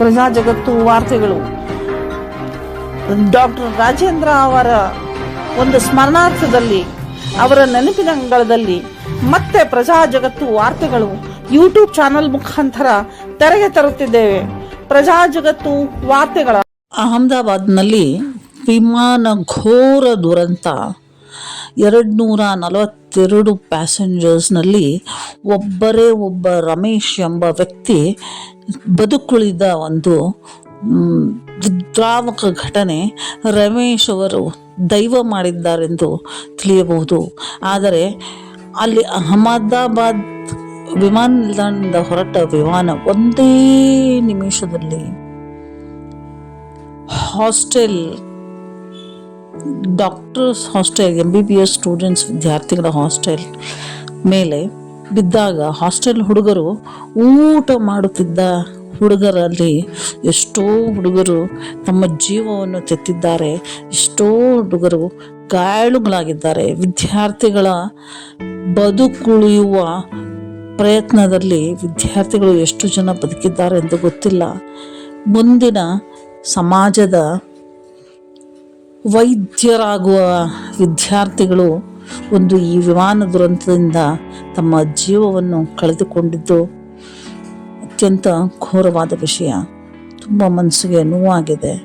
ಪ್ರಜಾ ಜಗತ್ತು ವಾರ್ತೆಗಳು. ಡಾಕ್ಟರ್ ರಾಜೇಂದ್ರ ಅವರ ಒಂದು ಸ್ಮರಣಾರ್ಥದಲ್ಲಿ, ಅವರ ನೆನಪಿನ ಅಂಗಳದಲ್ಲಿ ಮತ್ತೆ ಪ್ರಜಾ ಜಗತ್ತು ವಾರ್ತೆಗಳು ಯೂಟ್ಯೂಬ್ ಚಾನೆಲ್ ಮುಖಾಂತರ ತೆರೆಗೆ ತರುತ್ತಿದ್ದೇವೆ. ಪ್ರಜಾ ಜಗತ್ತು ವಾರ್ತೆಗಳ ಅಹಮದಾಬಾದ್ನಲ್ಲಿ ವಿಮಾನ ಘೋರ ದುರಂತ. ಎರಡು ನೂರ ನಲವತ್ತೆರಡು ಪ್ಯಾಸೆಂಜರ್ಸ್ನಲ್ಲಿ ಒಬ್ಬರೇ ಒಬ್ಬ ರಮೇಶ್ ಎಂಬ ವ್ಯಕ್ತಿ ಬದುಕುಳಿದ ಒಂದು ದ್ರಾವಕ ಘಟನೆ ರಮೇಶ್ ಅವರು ದೈವ ಮಾಡಿದ್ದಾರೆಂದು ತಿಳಿಯಬಹುದು. ಆದರೆ ಅಲ್ಲಿ ಅಹಮದಾಬಾದ್ ವಿಮಾನ ನಿಲ್ದಾಣದಿಂದ ಹೊರಟ ವಿಮಾನ ಒಂದೇ ನಿಮಿಷದಲ್ಲಿ hostel doctors hostel M B B S students ವಿದ್ಯಾರ್ಥಿಗಳ ಹಾಸ್ಟೆಲ್ ಮೇಲೆ ಬಿದ್ದಾಗ ಹಾಸ್ಟೆಲ್ ಹುಡುಗರು ಊಟ ಮಾಡುತ್ತಿದ್ದ ಹುಡುಗರಲ್ಲಿ ಎಷ್ಟೋ ಹುಡುಗರು ತಮ್ಮ ಜೀವವನ್ನು ತೆತ್ತಿದ್ದಾರೆ. ಎಷ್ಟೋ ಹುಡುಗರು ಗಾಯಾಳುಗಳಾಗಿದ್ದಾರೆ. ವಿದ್ಯಾರ್ಥಿಗಳ ಬದುಕುಳಿಯುವ ಪ್ರಯತ್ನದಲ್ಲಿ ವಿದ್ಯಾರ್ಥಿಗಳು ಎಷ್ಟು ಜನ ಬದುಕಿದ್ದಾರೆ ಎಂದು ಗೊತ್ತಿಲ್ಲ. ಮುಂದಿನ ಸಮಾಜದ ವೈದ್ಯರಾಗುವ ವಿದ್ಯಾರ್ಥಿಗಳು ಒಂದು ಈ ವಿಮಾನ ದುರಂತದಿಂದ ತಮ್ಮ ಜೀವವನ್ನು ಕಳೆದುಕೊಂಡಿದ್ದು ಅತ್ಯಂತ ಘೋರವಾದ ವಿಷಯ. ತುಂಬ ಮನಸ್ಸಿಗೆ ನೋವಾಗಿದೆ.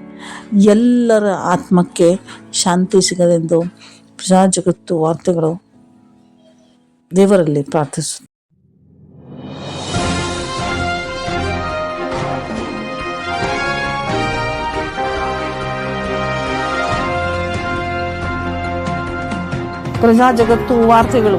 ಎಲ್ಲರ ಆತ್ಮಕ್ಕೆ ಶಾಂತಿ ಸಿಗದೆಂದು ಪ್ರಜಾಜಗತ್ತು ವಾರ್ತೆಗಳು ದೇವರಲ್ಲಿ ಪ್ರಾರ್ಥಿಸು ಪ್ರಜಾ ಜಗತ್ತು ವಾರ್ತೆಗಳು